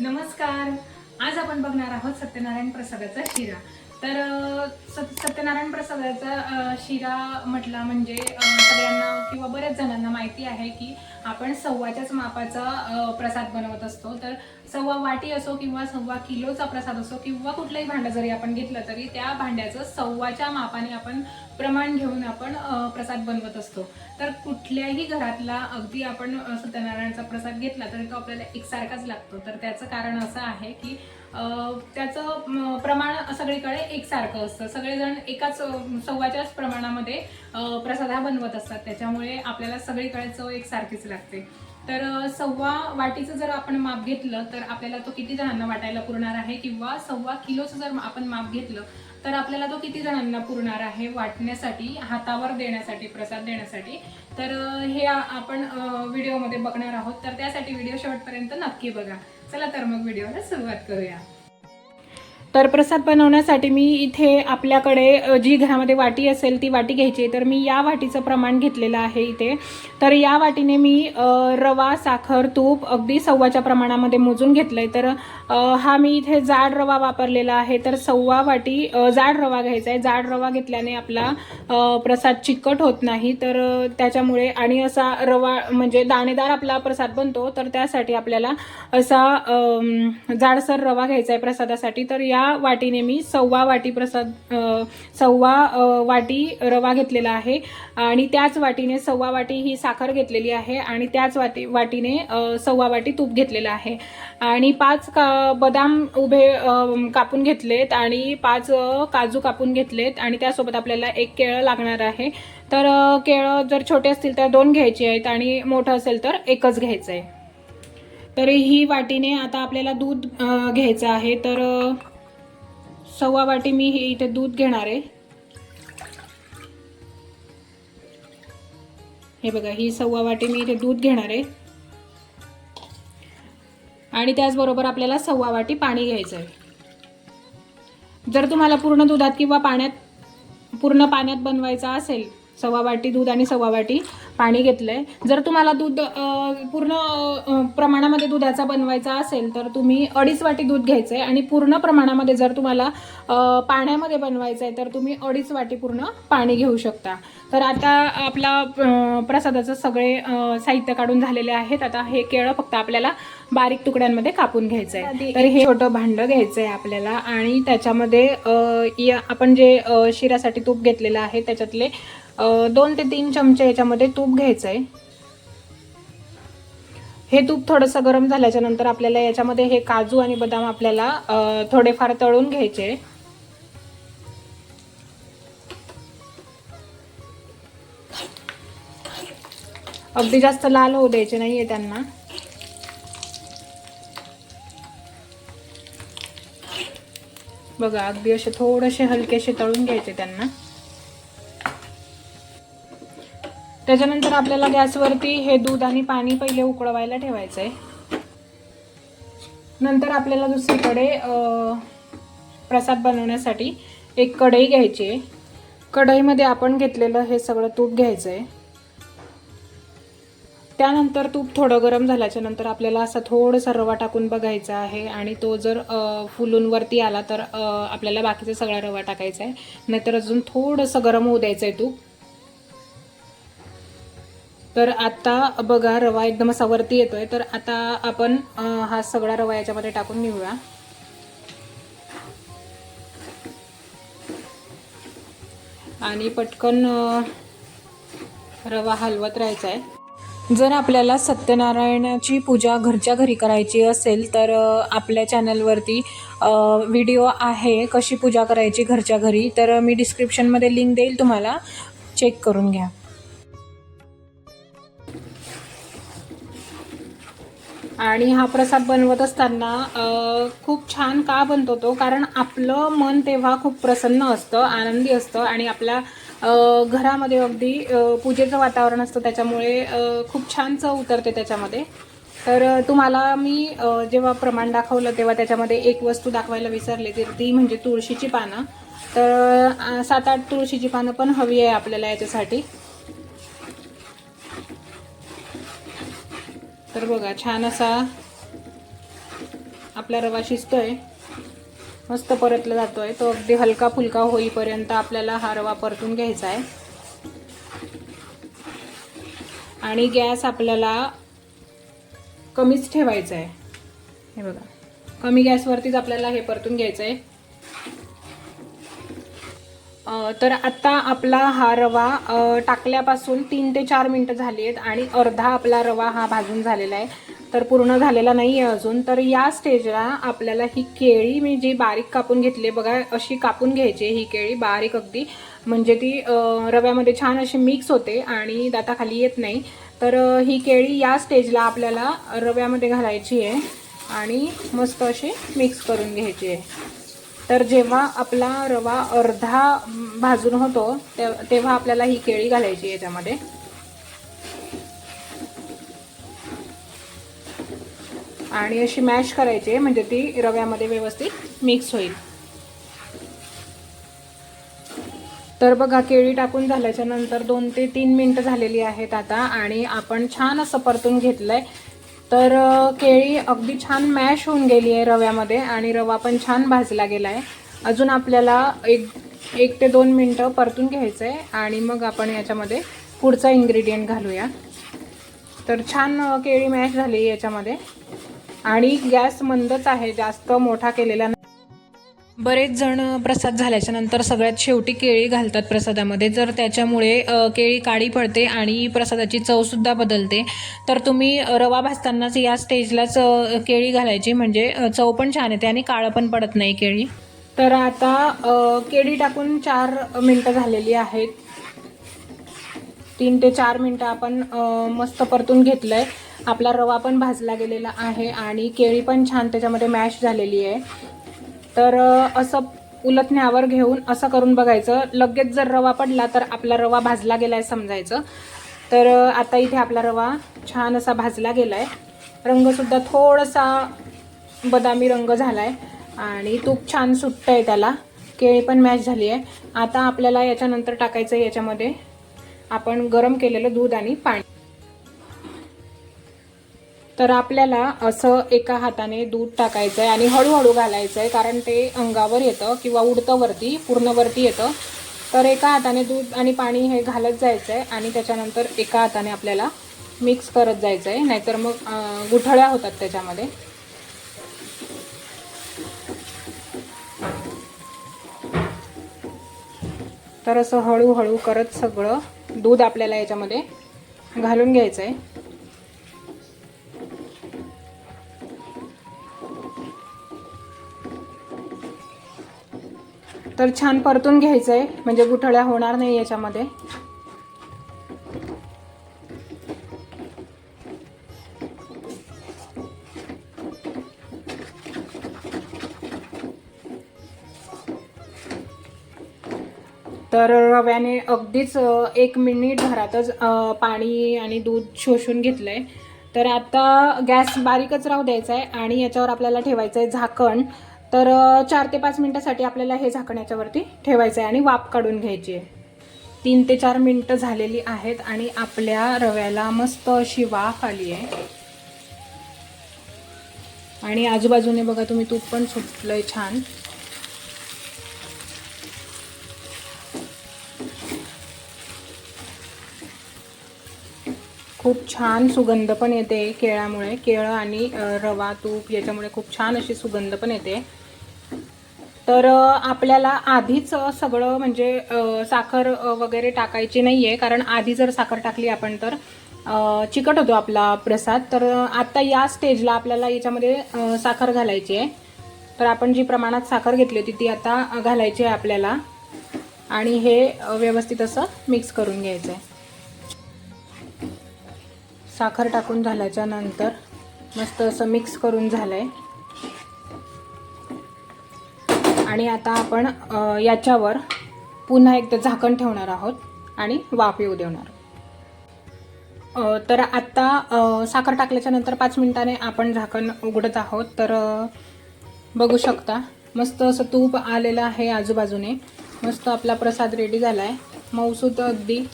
नमस्कार. आज आपण बघणार आहोत सत्यनारायण प्रसादाचा शिरा. तर सत्यनारायण प्रसादाचा शिरा म्हटला म्हणजे सगळ्यांना किंवा बऱ्याच जणांना माहिती आहे की आपण सव्वाच्याच मापाचा प्रसाद बनवत असतो. तर सव्वा वाटी असो किंवा सव्वा किलोचा प्रसाद असो किंवा कुठलंही भांडं जरी आपण घेतलं तरी त्या भांड्याचं सव्वाच्या मापाने आपण प्रमाण घेऊन आपण प्रसाद बनवत असतो. तर कुठल्याही घरातला अगदी आपण सत्यनारायणचा प्रसाद घेतला तरी तो आपल्याला एकसारखाच लागतो. तर त्याचं कारण असं आहे की त्याचं प्रमाण सगळीकडे एकसारखं असतं. सगळेजण एकाच सव्वाच्याच प्रमाणामध्ये प्रसाद हा बनवत असतात. त्याच्यामुळे आपल्याला सगळीकडे चव एकसारखीच लागते तर सव्वा वाटीचं जर आपण माप घेतलं तर आपल्याला तो किती जणांना वाटायला पुरणार आहे? किंवा सव्वा किलोचं जर आपण माप घेतलं तर आपल्याला तो किती जणांना पुरणार आहे वाटण्यासाठी हातावर देण्यासाठी प्रसाद देण्यासाठी? तर हे आपण व्हिडिओमध्ये बघणार आहोत. तर त्यासाठी व्हिडिओ शेवटपर्यंत नक्की बघा. चला तर मग व्हिडिओला सुरुवात करूया. तर प्रसाद बनवण्यासाठी मी इथे आपल्याकडे जी घरामध्ये वाटी असेल ती वाटी घ्यायची आहे तर मी या वाटीचं प्रमाण घेतलेलं आहे इथे. तर या वाटीने मी रवा साखर तूप अगदी सव्वाच्या प्रमाणामध्ये मोजून घेतलं आहे तर हा मी इथे जाड रवा वापरलेला आहे तर सव्वा वाटी जाड रवा घ्यायचा आहे. जाड रवा घेतल्याने आपला प्रसाद चिकट होत नाही. तर त्याच्यामुळे आणि असा रवा म्हणजे दाणेदार आपला प्रसाद बनतो तर त्यासाठी आपल्याला असा जाडसर रवा घ्यायचा आहे प्रसादासाठी. तर या वाटीने मी सव्वा वाटी प्रसाद सव्वा वाटी रवा घेतलेला आहे. आणि त्याच वाटीने सव्वा वाटी ही साखर घेतलेली आहे आणि त्याच वाटी वाटीने सव्वा वाटी तूप घेतलेलं आहे. आणि पाच का बदाम उभे कापून घेतलेत आणि पाच काजू कापून घेतलेत आणि त्यासोबत आपल्याला एक केळं लागणार आहे. तर केळं जर छोटे असतील तर दोन घ्यायचे आहेत आणि मोठं असेल तर एकच घ्यायचं आहे तर ही वाटीने आता आपल्याला दूध घ्यायचं आहे. तर सव्वा वाटी मी हे इथे दूध घेणार आहे. हे बघा ही सव्वा वाटी मी इथे दूध घेणार आहे. आणि त्याचबरोबर आपल्याला सव्वा वाटी पाणी घ्यायचं आहे. जर तुम्हाला पूर्ण दुधात किंवा पाण्यात पूर्ण पाण्यात बनवायचा असेल सव्वा वाटी दूध आणि सव्वा वाटी पाणी घेतलंय. जर तुम्हाला दूध पूर्ण प्रमाणामध्ये दुधाचा बनवायचा असेल तर तुम्ही अडीच वाटी दूध घ्यायचं आहे आणि पूर्ण प्रमाणामध्ये जर तुम्हाला पाण्यामध्ये बनवायचं आहे तर तुम्ही अडीच वाटी पूर्ण पाणी घेऊ शकता. तर आता आपला प्रसादाचं सगळे साहित्य काढून झालेले आहेत. आता हे केळं फक्त आपल्याला बारीक तुकड्यांमध्ये कापून घ्यायचं आहे तर हे छोटं भांडं घ्यायचं आहे आपल्याला आणि त्याच्यामध्ये आपण जे अ, शिऱ्यासाठी तूप घेतलेलं आहे त्याच्यातले दोन ते तीन चमचे याच्यामध्ये तूप घ्यायचं आहे हे तूप थोडंसं गरम झाल्याच्यानंतर आपल्याला याच्यामध्ये हे काजू आणि बदाम आपल्याला थोडेफार तळून घ्यायचे. अगदी जास्त लाल होऊ द्यायचे नाहीये त्यांना. बघा अगदी असे थोडेसे हलकेसे तळून घ्यायचे त्यांना. त्याच्यानंतर आपल्याला गॅसवरती हे दूध आणि पाणी पहिले उकळवायला ठेवायचं आहे नंतर आपल्याला दुसरीकडे प्रसाद बनवण्यासाठी एक कढई घ्यायची आहे. कढईमध्ये आपण घेतलेलं हे सगळं तूप घ्यायचं आहे त्यानंतर तूप थोडं गरम झाल्याच्यानंतर आपल्याला असा थोडासा रवा टाकून बघायचा आहे आणि तो जर अ, फुलून वरती आला तर आपल्याला बाकीचा सगळा रवा टाकायचा आहे. नाहीतर अजून थोडंसं गरम होऊ द्यायचं आहे तूप. तर आता बघा रवा एकदम असा वरती येतोय. तर आता आपण हा सगळा रवा याच्यामध्ये टाकून घेऊया. आणि पटकन रवा हलवत राहायचा आहे जर आपल्याला सत्यनारायणाची पूजा घरच्या घरी करायची असेल तर आपल्या चॅनलवरती व्हिडिओ आहे कशी पूजा करायची घरच्या घरी. तर मी डिस्क्रिप्शनमध्ये लिंक देईल तुम्हाला. चेक करून घ्या. आणि हा प्रसाद बनवत असताना खूप छान का बनतो तो? कारण आपलं मन तेव्हा खूप प्रसन्न असतं आनंदी असतं आणि आपल्या घरामध्ये अगदी पूजेचं वातावरण असतं. त्याच्यामुळे खूप छान चव उतरते त्याच्यामध्ये. तर तुम्हाला मी जेव्हा प्रमाण दाखवलं तेव्हा त्याच्यामध्ये एक वस्तू दाखवायला विसरले. तर ती म्हणजे तुळशीची पानं. तर सात आठ तुळशीची पानं पण हवी आहे आपल्याला याच्यासाठी. तर बघा छान असा आपला रवा शिजतोय. मस्त परतला जातोय. तो अगदी हलका फुलका होईपर्यंत आपल्याला हा रवा परतून घ्यायचा आहे. आणि गॅस आपल्याला कमीच ठेवायचा आहे. हे बघा. कमी गॅसवरतीच आपल्याला हे परतून घ्यायचं आहे. तर आता आपला हा रवा टाकल्यापासून तीन ते चार मिनटं झाली आहेत आणि अर्धा आपला रवा हा भाजून झालेला आहे. तर पूर्ण झालेला नाही आहे अजून. तर या स्टेजला आपल्याला ही केळी मी जी बारीक कापून घेतली आहे बघा अशी कापून घ्यायची आहे ही केळी बारीक अगदी. म्हणजे ती रव्यामध्ये छान अशी मिक्स होते आणि दाताखाली येत नाही. तर ही केळी या स्टेजला आपल्याला रव्यामध्ये घालायची आहे आणि मस्त अशी मिक्स करून घ्यायची आहे. तर जेव्हा आपला रवा अर्धा भाजून होतो तेव्हा आपल्याला ही केळी घालायची आहे याच्यामध्ये. आणि अशी मॅश करायची म्हणजे ती रव्यामध्ये व्यवस्थित मिक्स होईल. तर बघा केळी टाकून झाल्याच्यानंतर दोन ते तीन मिनटं झालेली आहेत आता आणि आपण छान असं परतून घेतलंय. तर केळी अगदी छान मॅश होऊन गेली आहे रव्यामध्ये आणि रवा पण छान भाजला गेला आहे. अजून आपल्याला एक एक ते दोन मिनटं परतून घ्यायचं आहे आणि मग आपण याच्यामध्ये पुढचा इन्ग्रेडियंट घालूया. तर छान केळी मॅश झाली याच्यामध्ये. आणि गॅस मंदच आहे जास्त मोठा केलेला नाही बरेच जण प्रसाद झाल्याच्यानंतर सगळ्यात शेवटी केळी घालतात प्रसादामध्ये. जर त्याच्यामुळे केळी काळी पडते आणि प्रसादाची चवसुद्धा बदलते तर तुम्ही रवा भाजतानाच या स्टेजलाच केळी घालायची. म्हणजे चव पण छान येते आणि काळं पण पडत नाही केळी. तर आता केळी टाकून चार मिनटं झालेली आहेत. तीन ते चार मिनटं आपण मस्त परतून घेतलं आहे आपला रवा पण भाजला गेलेला आहे आणि केळी पण छान त्याच्यामध्ये मॅश झालेली आहे. तर असं उलटण्यावर घेऊन असं करून बघायचं. लगेच जर रवा पडला तर आपला रवा भाजला गेला आहे समजायचं. तर आता इथे आपला रवा छान असा भाजला गेला आहे रंगसुद्धा थोडासा बदामी रंग झाला आहे आणि तूप छान सुटतं आहे त्याला. केळी पण मॅश झाली आहे आता आपल्याला याच्यानंतर टाकायचं आहे याच्यामध्ये. आपण गरम केलेलं दूध आणि पाणी. तर आपल्याला असं एका हाताने दूध टाकायचं आहे आणि हळूहळू घालायचं आहे कारण ते अंगावर येतं किंवा उडतं वरती पूर्णवरती येतं. तर एका हाताने दूध आणि पाणी हे घालत जायचं आहे आणि त्याच्यानंतर एका हाताने आपल्याला मिक्स करत जायचं आहे नाहीतर मग गुठळ्या होतात त्याच्यामध्ये. तर असं हळूहळू करत सगळं दूध आपल्याला याच्यामध्ये घालून घ्यायचं आहे तर छान परतून घ्यायचं आहे म्हणजे गुठळ्या होणार नाही याच्यामध्ये. तर रव्याने अगदीच एक मिनिट घरातच पाणी आणि दूध शोषून घेतलं आहे तर आता गॅस बारीकच राहू द्यायचा आहे आणि याच्यावर आपल्याला ठेवायचं आहे झाकण. तर चार ते पाच मिनटासाठी आपल्याला हे झाकण्याच्या वरती ठेवायचं आहे आणि वाफ काढून घ्यायची आहे. तीन ते चार मिनटं झालेली आहेत आणि आपल्या रव्याला मस्त अशी वाफ आली आहे. आणि आजूबाजूने बघा तुम्ही तूप पण सुटलंय छान. खूप छान सुगंध पण येते केळामुळे. केळं आणि रवा तूप याच्यामुळे खूप छान अशी सुगंध पण येते. तर आपल्याला आधीच सगळं म्हणजे साखर वगैरे टाकायची नाही आहे कारण आधी जर साखर टाकली आपण तर चिकट होतो आपला प्रसाद. तर आत्ता या स्टेजला आपल्याला याच्यामध्ये साखर घालायची आहे. तर आपण जी प्रमाणात साखर घेतली होती ती आता घालायची आहे आपल्याला. आणि हे व्यवस्थित असं मिक्स करून घ्यायचं आहे साखर टाकून झाल्याच्यानंतर मस्त असं मिक्स करून झालं आहे आणि आता आपण याच्यावर पुन्हा एकदा झाकण ठेवणार आहोत आणि वाफ येऊ देणार. तर आत्ता साखर टाकल्याच्या नंतर पाच मिनिटाने आपण झाकण उघडत आहोत. तर बघू शकता मस्त असं तूप आलेलं आहे आजूबाजूने. मस्त आपला प्रसाद रेडी झाला आहे मऊसूत अगदी.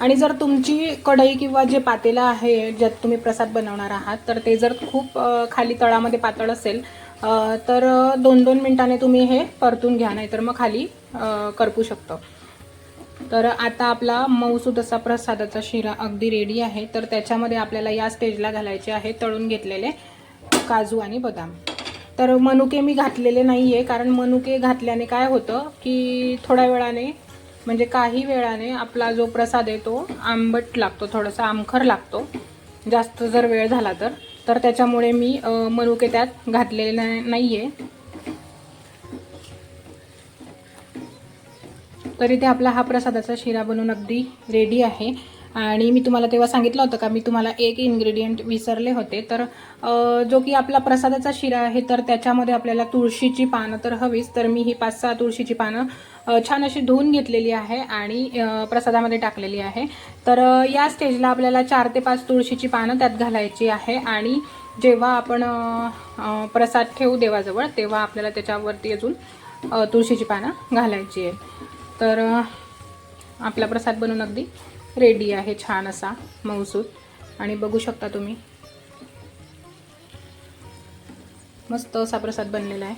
आणि जर तुमची कढई किंवा जे पातेलं आहे ज्यात तुम्ही प्रसाद बनवणार आहात तर ते जर खूप खाली तळामध्ये पातळ असेल तर दोन दोन मिनटाने तुम्ही हे परतून घ्या नाहीतर मग खाली करपू शकतं. तर आता आपला मऊसूद असा प्रसादाचा शिरा अगदी रेडी आहे. तर त्याच्यामध्ये आपल्याला या स्टेजला घालायचे आहे तळून घेतलेले काजू आणि बदाम. तर मनुके मी घातलेले नाही आहे कारण मनुके घातल्याने काय होतं की थोड्या वेळाने म्हणजे काही वेळाने आपला जो प्रसाद आहे तो आंबट लागतो थोडासा आमखर लागतो. जास्त जर वेळ झाला तर. तर त्याच्यामुळे मी मनुके त्यात घातलेले नाही आहे तर इथे आपला हा प्रसादाचा शिरा बनवून अगदी रेडी आहे. आणि मी तुम्हाला तेव्हा सांगितलं होतं का मी तुम्हाला एक इन्ग्रेडियंट विसरले होते. तर जो की आपला प्रसादाचा शिरा आहे तर त्याच्यामध्ये आपल्याला तुळशीची पानं तर हवीच. तर मी ही पाच सहा तुळशीची पानं छान अशी धुवून घेतलेली आहे आणि प्रसादामध्ये टाकलेली आहे. तर या स्टेजला आपल्याला चार ते पाच तुळशीची पानं त्यात घालायची आहे आणि जेव्हा आपण प्रसाद ठेवू देवाजवळ तेव्हा आपल्याला त्याच्यावरती अजून तुळशीची पानं घालायची आहे. तर आपला प्रसाद बनवून अगदी रेडी आहे छान असा मऊसूत आणि बघू शकता तुम्ही. मस्त असा प्रसाद बनलेला आहे.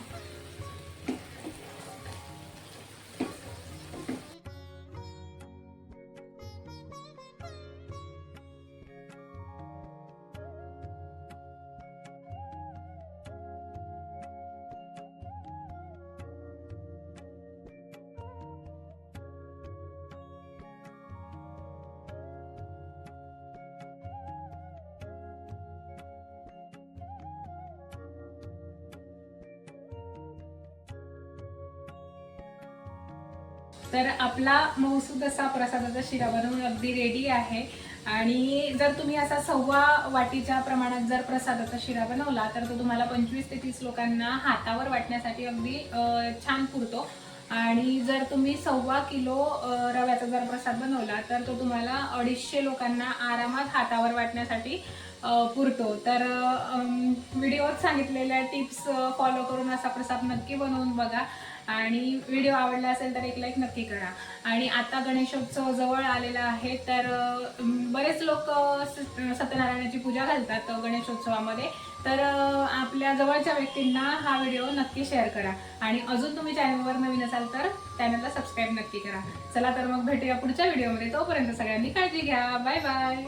तर आपला मौसूद असा प्रसादाचा शिरा बनवून अगदी रेडी आहे. आणि जर तुम्ही असा सव्वा वाटीच्या प्रमाणात जर प्रसादाचा शिरा बनवला तर तो तुम्हाला पंचवीस ते तीस लोकांना हातावर वाटण्यासाठी अगदी छान पुरतो. आणि जर तुम्ही सव्वा किलो रव्याचा जर प्रसाद बनवला तर तो तुम्हाला अडीचशे लोकांना आरामात हातावर वाटण्यासाठी पुरतो. तर व्हिडिओत सांगितलेल्या टिप्स फॉलो करून असा प्रसाद नक्की बनवून बघा. आणि व्हिडिओ आवडला असेल तर एक लाईक नक्की करा. आणि आता गणेशोत्सव जवळ आलेला आहे तर बरेच लोक सत्यनारायणाची पूजा घालतात गणेशोत्सवामध्ये. तर आपल्या जवळच्या व्यक्तींना हा व्हिडिओ नक्की शेअर करा. आणि अजून तुम्ही चॅनलवर नवीन असाल तर चॅनलला सबस्क्राईब नक्की करा. चला तर मग भेटूया पुढच्या व्हिडिओमध्ये तोपर्यंत सगळ्यांनी काळजी घ्या. Bye bye